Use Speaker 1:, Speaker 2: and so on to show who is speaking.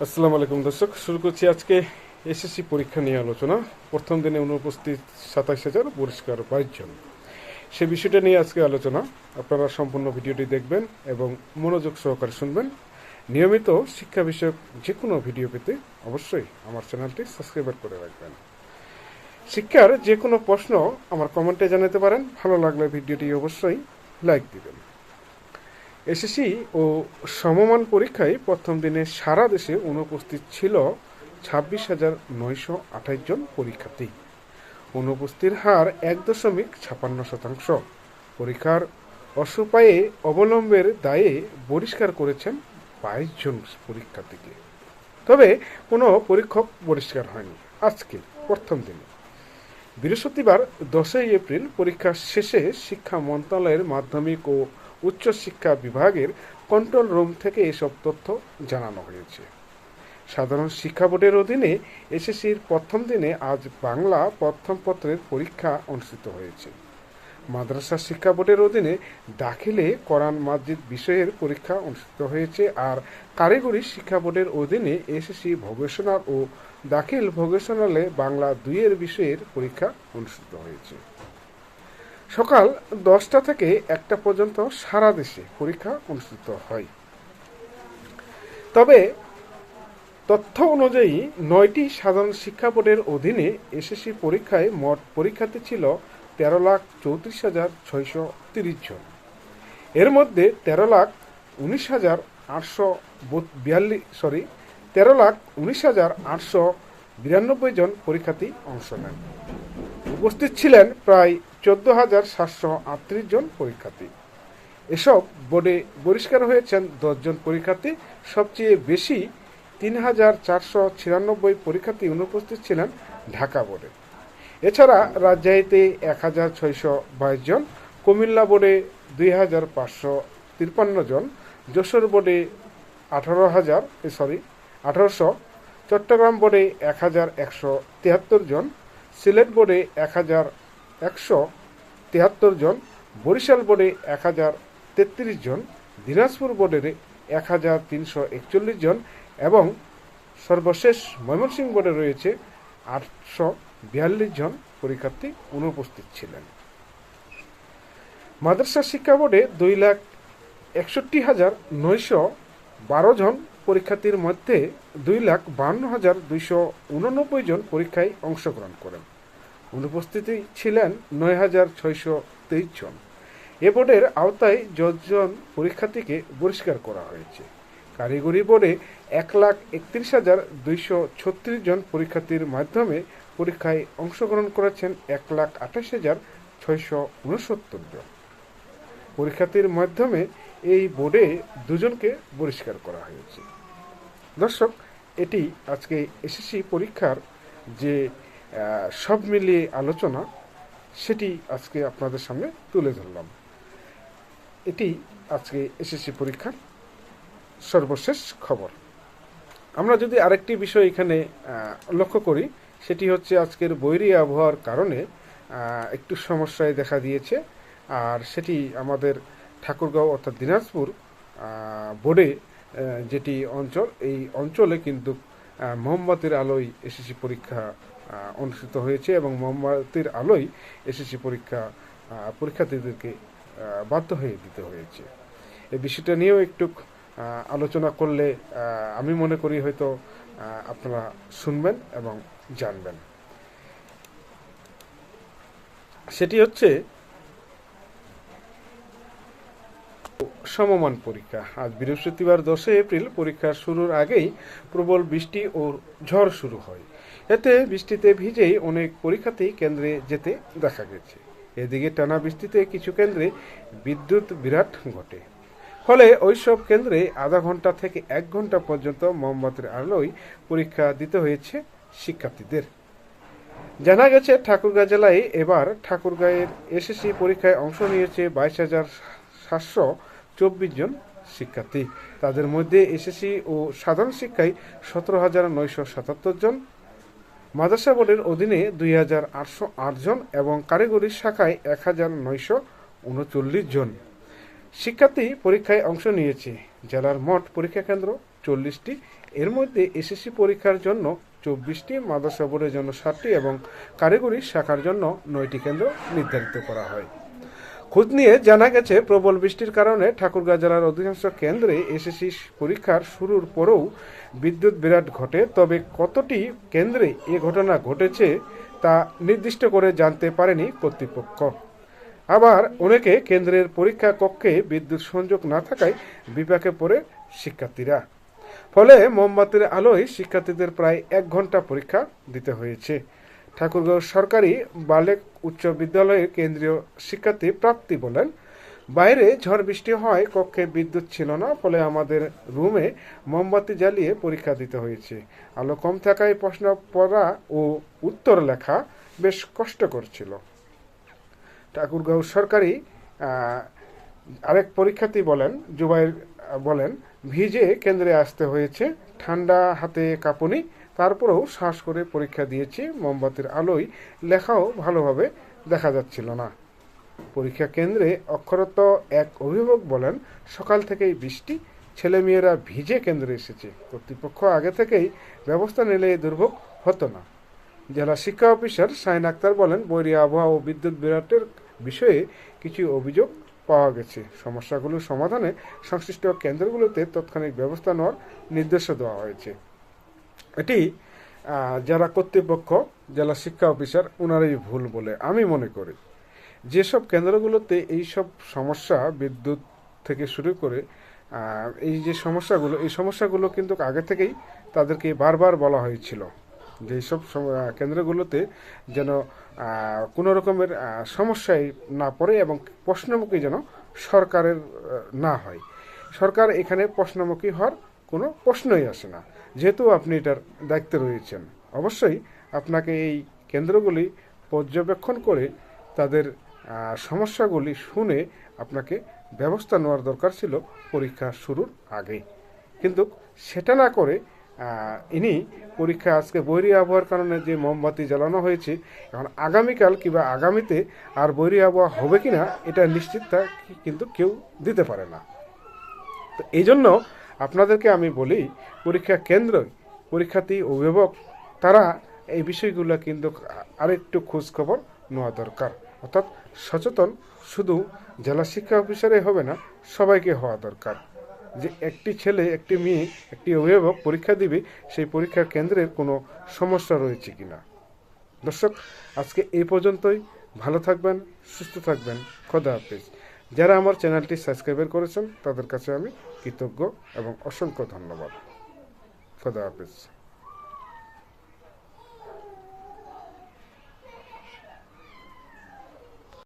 Speaker 1: আসসালামু আলাইকুম দর্শক, শুরু করছি আজকে এসএসসি পরীক্ষা নিয়ে আলোচনা। প্রথম দিনে অনুপস্থিত সাতাশ হাজার পরিষ্কার বাইশ জন সে বিষয়টা নিয়ে আজকে আলোচনা। আপনারা সম্পূর্ণ ভিডিওটি দেখবেন এবং মনোযোগ সহকারে শুনবেন। নিয়মিত শিক্ষা বিষয়ক যে কোনো ভিডিও পেতে অবশ্যই আমার চ্যানেলটি সাবস্ক্রাইব করে রাখবেন। শিক্ষার যে কোনো প্রশ্ন আমার কমেন্টে জানাতে পারেন। ভালো লাগলে ভিডিওটি অবশ্যই লাইক দিবেন। এসএসসি ও সমমান পরীক্ষায় প্রথম দিনে সারা দেশে অনুপস্থিত ছিল ছাব্বিশ হাজার নয়শো আঠাশ জন পরীক্ষার্থী। অনুপস্থিতির হার এক দশমিক ছাপান্ন শতাংশ। পরীক্ষার অসুপায়ে অবলম্বের দায়ে বহিষ্কার করেছেন বাইশ জন পরীক্ষার্থীকে। তবে কোনো পরীক্ষক বহিষ্কার হয়নি আজকে প্রথম দিনে। বৃহস্পতিবার দশই এপ্রিল পরীক্ষা শেষে শিক্ষা মন্ত্রণালয়ের মাধ্যমিক ও উচ্চশিক্ষা বিভাগের কন্ট্রোল রুম থেকে এসব তথ্য জানানো হয়েছে। সাধারণ শিক্ষা বোর্ডের অধীনে এসএসসির প্রথম দিনে আজ বাংলা প্রথম পত্রের পরীক্ষা অনুষ্ঠিত হয়েছে। মাদ্রাসা শিক্ষা বোর্ডের অধীনে দাখিলে কোরআন মাজিদ বিষয়ের পরীক্ষা অনুষ্ঠিত হয়েছে আর কারিগরি শিক্ষা বোর্ডের অধীনে এসএসসি ভোকেশনাল ও দাখিল ভোকেশনালে বাংলা দুইয়ের বিষয়ের পরীক্ষা অনুষ্ঠিত হয়েছে। সকাল দশটা থেকে একটা পর্যন্ত সারা দেশে পরীক্ষা অনুষ্ঠিত হয়। তবে তথ্য অনুযায়ী নয়টি সাধারণ শিক্ষা বোর্ডের অধীনে এসএসসি পরীক্ষায় মোট পরীক্ষার্থী ছিল তেরো লাখ চৌত্রিশ হাজার ছয়শো তিরিশ জন। এর মধ্যে তেরো লাখ উনিশ হাজার আটশো বিয়াল্লিশ সরি তেরো লাখ উনিশ হাজার আটশো বিরানব্বই জন পরীক্ষার্থী অংশ নেন। উপস্থিত ছিলেন প্রায় চোদ্দ হাজার সাতশো আটত্রিশ জন পরীক্ষার্থী। এসব বোর্ডে বহিষ্কার হয়েছেন দশজন পরীক্ষার্থী। সবচেয়ে বেশি তিন হাজার চারশো ছিয়ানব্বই পরীক্ষার্থী অনুপস্থিত ছিলেন ঢাকা বোর্ডে। এছাড়া রাজশাহীতে এক হাজার ছয়শো বাইশ জন, কুমিল্লা বোর্ডে দুই হাজার পাঁচশো তিপ্পান্ন জন, যশোর বোর্ডে আঠারো হাজার সরি, আঠারোশো, চট্টগ্রাম বোর্ডে এক হাজার একশো তিয়াত্তর জন, সিলেট বোর্ডে এক হাজার একশো তেহাত্তর জন, বরিশাল বোর্ডে এক হাজার তেত্রিশ জন, দিনাজপুর বোর্ডের এক হাজার তিনশো একচল্লিশ জন এবং সর্বশেষ ময়মনসিংহ বোর্ডে রয়েছে আটশো বিয়াল্লিশ জন পরীক্ষার্থী অনুপস্থিত ছিলেন। মাদ্রাসা শিক্ষা বোর্ডে দুই লাখ একষট্টি হাজার নয়শো বারো জন পরীক্ষার্থীর মধ্যে দুই লাখ বান্ন হাজার দুইশো উননব্বই জন পরীক্ষায় অংশগ্রহণ করেন। অনুপস্থিতি ছিলেন নয় হাজার ছয়শো তেইশ জন। এ বোর্ডের আওতায় যতজন পরীক্ষার্থীকে বহিষ্কার করা হয়েছে, কারিগরি বোর্ডে এক লাখ একত্রিশ হাজার দুইশো ছত্রিশ জন পরীক্ষার্থীর মাধ্যমে পরীক্ষায় অংশগ্রহণ করেছেন এক লাখ আঠাশ হাজার ছয়শো উনসত্তর জন। পরীক্ষার্থীর মাধ্যমে এই বোর্ডে দুজনকে বহিষ্কার করা হয়েছে। দর্শক, এটি আজকে এসএসসি পরীক্ষার যে সব মিলিয়ে আলোচনা, সেটি আজকে আপনাদের সামনে তুলে ধরলাম। এটি আজকে এসএসসি পরীক্ষার সর্বশেষ খবর। আমরা যদি আরেকটি বিষয় এখানে লক্ষ্য করি, সেটি হচ্ছে আজকের বৈরী আবহাওয়ার কারণে একটু সমস্যায় দেখা দিয়েছে। আর সেটি আমাদের ঠাকুরগাঁও অর্থাৎ দিনাজপুর বোর্ডে যেটি অঞ্চল, এই অঞ্চলে কিন্তু মোমবাতির আলোয় এসএসসি পরীক্ষা অনুষ্ঠিত হয়েছে এবং মোমবাতির আলোয় এসএসসি পরীক্ষা পরীক্ষার্থীদেরকে বাধ্য হয়ে দিতে হয়েছে। এই বিষয়টা নিয়েও একটু আলোচনা করলে আমি মনে করি হয়তো আপনারা শুনবেন এবং জানবেন। সেটি হচ্ছে সমমান পরীক্ষা। আজ বৃহস্পতিবার দশই এপ্রিল পরীক্ষা শুরুর আগেই প্রবল বৃষ্টি ও ঝড় শুরু হয়। এতে বৃষ্টিতে ভিজেই অনেক পরীক্ষাতেই কেন্দ্রে যেতে দেখা গেছে। এদিকে টানা বৃষ্টিতে কিছু কেন্দ্রে বিদ্যুৎ বিরাট ঘটে। ফলে ওইসব কেন্দ্রে আধা ঘণ্টা থেকে এক ঘণ্টা পর্যন্ত মোমবাতির আলোয় পরীক্ষা দিতে হয়েছে শিক্ষার্থীদের। জানা গেছে, ঠাকুরগাঁ জেলায় এবার ঠাকুরগাঁয়ের এসএসসি পরীক্ষায় অংশ নিয়েছে বাইশ হাজার সাতশো চব্বিশ জন শিক্ষার্থী। তাদের মধ্যে এসএসসি ও সাধারণ শিক্ষায় সতেরো হাজার নয়শো সাতাত্তর জন, মাদ্রাসা বোর্ডের অধীনে দুই হাজার আটশো আট জন এবং কারিগরি শাখায় এক হাজার নয়শো উনচল্লিশ জন। শিক্ষার্থী পরীক্ষায় অংশ নিয়েছে। জেলার মোট পরীক্ষা কেন্দ্র চল্লিশটি। এর মধ্যে এসএসসি পরীক্ষার জন্য চব্বিশটি, মাদ্রাসা বোর্ডের জন্য ষাটটি এবং কারিগরি শাখার জন্য নয়টি কেন্দ্র নির্ধারিত করা হয়। খোঁজ নিয়ে জানা গেছে, প্রবল বৃষ্টির কারণে ঠাকুরগাঁ জেলার অধিকাংশ কেন্দ্রে এসএসসি পরীক্ষার শুরুর পরেও বিদ্যুৎ বিরাট ঘটে। তবে কতটি কেন্দ্রে এ ঘটনা ঘটেছে তা নির্দিষ্ট করে জানতে পারেনি কর্তৃপক্ষ। আবার অনেকে কেন্দ্রের পরীক্ষা কক্ষে বিদ্যুৎ সংযোগ না থাকায় বিপাকে পড়ে শিক্ষার্থীরা। ফলে মোমবাতির আলোয় শিক্ষার্থীদের প্রায় এক ঘণ্টা পরীক্ষা দিতে হয়েছে। ঠাকুরগাঁও সরকারি বালেক উচ্চ বিদ্যালয়ের কেন্দ্রীয় শিক্ষার্থী প্রাপ্তি বলেন, বাইরে ঝড় বৃষ্টি হয় কক্ষে বিদ্যুৎ ছিল না, ফলে আমাদের রুমে মোমবাতি জ্বালিয়ে পরীক্ষা দিতে হয়েছে। আলো কম থাকায় প্রশ্ন পড়া ও উত্তর লেখা বেশ কষ্টকর ছিল। ঠাকুরগাঁও সরকারি আরেক পরীক্ষার্থী বলেন, জুবাইর, বলেন, ভিজে কেন্দ্রে আসতে হয়েছে। ঠান্ডা হাতে কাঁপুনি তারপরেও শ্বাস করে পরীক্ষা দিয়েছি, মোমবাতির আলোয় লেখাও ভালোভাবে দেখা যাচ্ছিল না। পরীক্ষা কেন্দ্রে অক্ষরত এক অভিভাবক বলেন, সকাল থেকেই বৃষ্টি, ছেলেমেয়েরা ভিজে কেন্দ্রে এসেছে। কর্তৃপক্ষ আগে থেকেই ব্যবস্থা নিলে এই দুর্ভোগ হতো না। জেলা শিক্ষা অফিসার শাহিন আক্তার বলেন, বৈরী আবহাওয়া ও বিদ্যুৎ বিরাটের বিষয়ে কিছু অভিযোগ পাওয়া গেছে। সমস্যাগুলো সমাধানে সংশ্লিষ্ট কেন্দ্রগুলোতে তাৎক্ষণিক ব্যবস্থা নেওয়ার নির্দেশও দেওয়া হয়েছে। এটি যারা কর্তৃপক্ষ, জেলা শিক্ষা অফিসার ওনারই ভুল বলে আমি মনে করি। যেসব কেন্দ্রগুলোতে এই সব সমস্যা বিদ্যুৎ থেকে শুরু করে এই যে সমস্যাগুলো, এই সমস্যাগুলো কিন্তু আগে থেকেই তাদেরকে বারবার বলা হয়েছিল যে সম- কেন্দ্রগুলোতে যেন কোনো রকমের সমস্যায় না পড়ে এবং প্রশ্নমুখী যেন সরকারের না হয়। সরকার এখানে প্রশ্নমুখী হওয়ার কোনো প্রশ্নই আসে না। যেহেতু আপনি এটার দায়িত্বে রয়েছেন, অবশ্যই আপনাকে এই কেন্দ্রগুলি পর্যবেক্ষণ করে তাদের সমস্যাগুলি শুনে আপনাকে ব্যবস্থা নেওয়ার দরকার ছিল পরীক্ষা শুরুর আগে। কিন্তু সেটা না করে ইনি পরীক্ষা আজকে বৈরী আবহাওয়ার কারণে যে মোমবাতি জ্বালানো হয়েছে, এখন আগামীকাল কিংবা আগামীতে আর বৈরী আবহাওয়া হবে কি না এটা নিশ্চিততা কিন্তু কেউ দিতে পারে না। তো এই জন্য আপনাদেরকে আমি বলি, পরীক্ষা কেন্দ্র, পরীক্ষার্থী, অভিভাবক, তারা এই বিষয়গুলো কিন্তু আরেকটু খোঁজ খবর নেওয়া দরকার। অর্থাৎ সচেতন, শুধু জেলা শিক্ষা অফিসারে হবে না, সবাইকে হওয়া দরকার। যে একটি ছেলে, একটি মেয়ে, একটি অভিভাবক পরীক্ষা দিবে, সেই পরীক্ষা কেন্দ্রের কোনো সমস্যা রয়েছে কিনা? দর্শক, আজকে এই পর্যন্তই। ভালো থাকবেন, সুস্থ থাকবেন। খোদা হাফিজ। যারা আমার চ্যানেলটি সাবস্ক্রাইবার করেছেন তাদের কাছে আমি কৃতজ্ঞ এবং অসংখ্য ধন্যবাদ। খোদা হাফিজ।